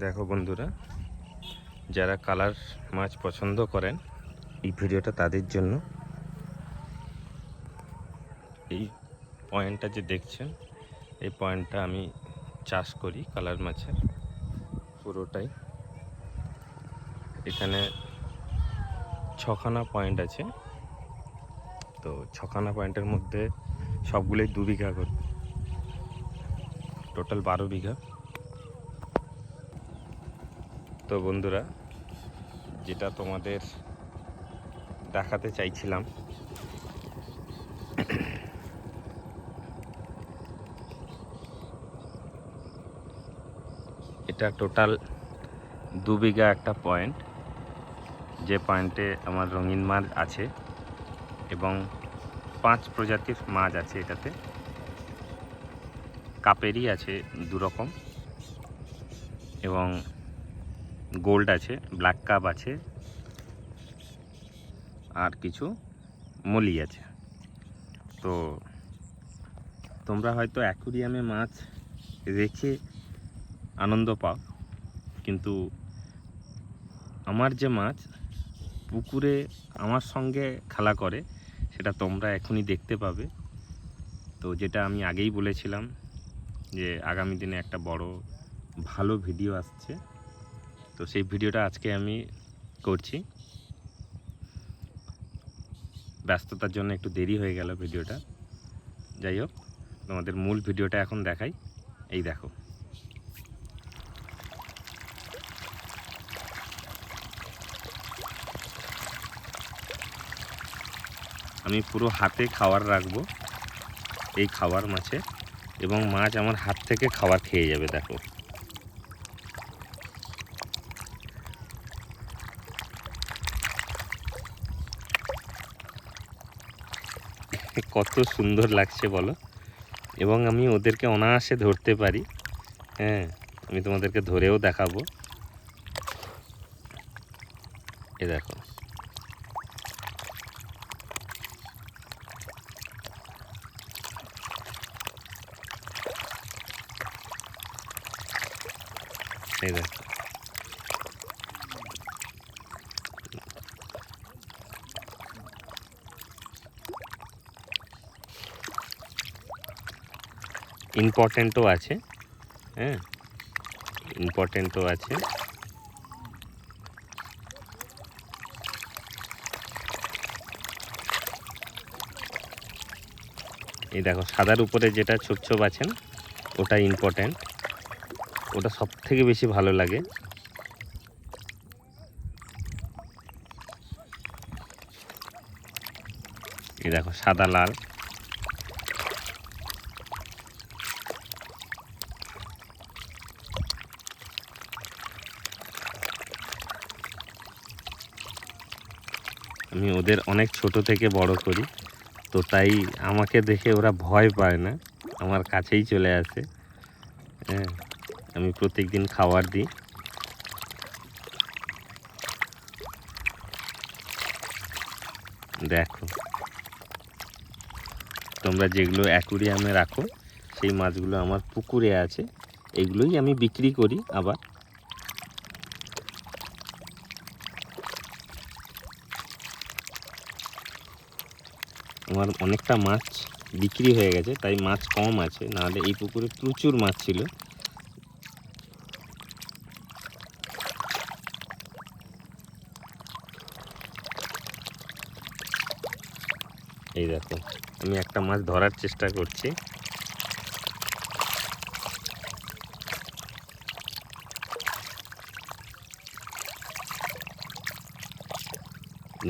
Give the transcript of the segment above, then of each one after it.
দেখো বন্ধুরা, যারা কালার মাছ পছন্দ করেন, এই ভিডিওটা তাদের জন্য। এই পয়েন্টটা যে দেখছেন, এই পয়েন্টটা আমি চাষ করি কালার মাছের, পুরোটাই। এখানে ছখানা পয়েন্ট আছে। তো ছখানা পয়েন্টের মধ্যে সবগুলোই দু বিঘা করে টোটাল বারো বিঘা। তো বন্ধুরা, যেটা তোমাদের দেখাতে চাইছিলাম। এটা টোটাল দু বিঘা একটা পয়েন্ট, যে পয়েন্টে আমার রঙিন মাছ আছে এবং পাঁচ প্রজাতির মাছ আছে এটাতে। কাপেরই আছে দু রকম এবং গোল্ড আছে, ব্ল্যাক কাপ আছে, আর কিছু মলি আছে। তো তোমরা হয়তো অ্যাকুরিয়ামে মাছ রেখে আনন্দ পাও, কিন্তু আমার যে মাছ পুকুরে আমার সঙ্গে খেলা করে, সেটা তোমরা এখনই দেখতে পাবে। তো যেটা আমি আগেই বলেছিলাম যে আগামী দিনে একটা বড় ভালো ভিডিও আসছে। তো সেই ভিডিওটা আজকে আমি করছি। ব্যস্ততার জন্য একটু দেরি হয়ে গেল ভিডিওটা। যাই হোক, তোমাদের মূল ভিডিওটা এখন দেখাই। এই দেখো। আমি পুরো হাতে খাবার রাখব এই খাবার মাছে এবং মাছ আমার হাত থেকে খাবার খেয়ে যাবে, দেখো। কত সুন্দর লাগছে বলো। এবং আমি ওদেরকে অনায়াসে ধরতে পারি। হ্যাঁ আমি তোমাদেরকে ধরেও দেখাবো। এ দেখো। এই দেখো। ইম্পর্টেন্টও আছে হ্যাঁ? ইম্পর্টেন্টও আছে। এই দেখো, সাদার উপরে যেটা ছোপ ছোপ আছেন, ওটা ইম্পর্টেন্ট ওটা সব থেকে বেশি ভালো লাগে। এই দেখো, সাদা লাল। আমি ওদের অনেক ছোট থেকে বড় করি। তো তাই আমাকে দেখে ওরা ভয় পায় না। আমার কাছেই চলে আসে। হ্যাঁ আমি প্রত্যেক দিন খাবার দিই। দেখো। তোমরা যেগুলো অ্যাকুরিয়ামে রাখো, সেই মাছগুলো আমার পুকুরে আছে। এগুলোই আমি বিক্রি করি আবার। আমার অনেকটা মাছ বিক্রি হয়ে গেছে, তাই মাছ কম আছে। নাহলে এই পুকুরে প্রচুর মাছ ছিল। এই দেখো, আমি একটা মাছ ধরার চেষ্টা করছি।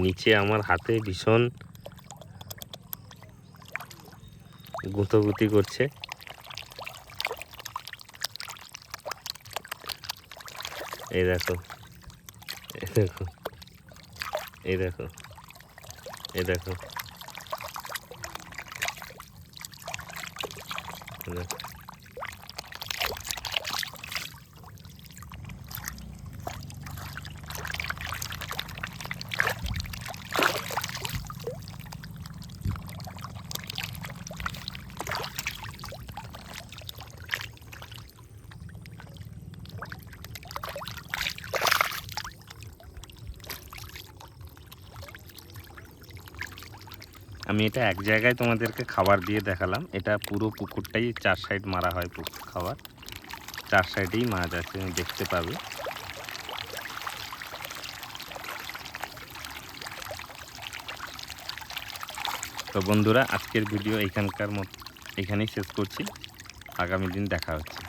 নিচে আমার হাতে ভীষণ গুঁতোগুতি করছে। এই দেখো। এই দেখো। এই দেখো। এই দেখো। দেখো। আমি এটা এক জায়গায় তোমাদেরকে খাবার দিয়ে দেখালাম। এটা পুরো পুকুরটাই চার সাইড মারা হয় পুকুর খাবার। চার সাইডেই মাছ আছে, তুমি দেখতে পাবে। তো বন্ধুরা, আজকের ভিডিও এখানকার মতো এখানেই শেষ করছি। আগামী দিন দেখা হচ্ছে।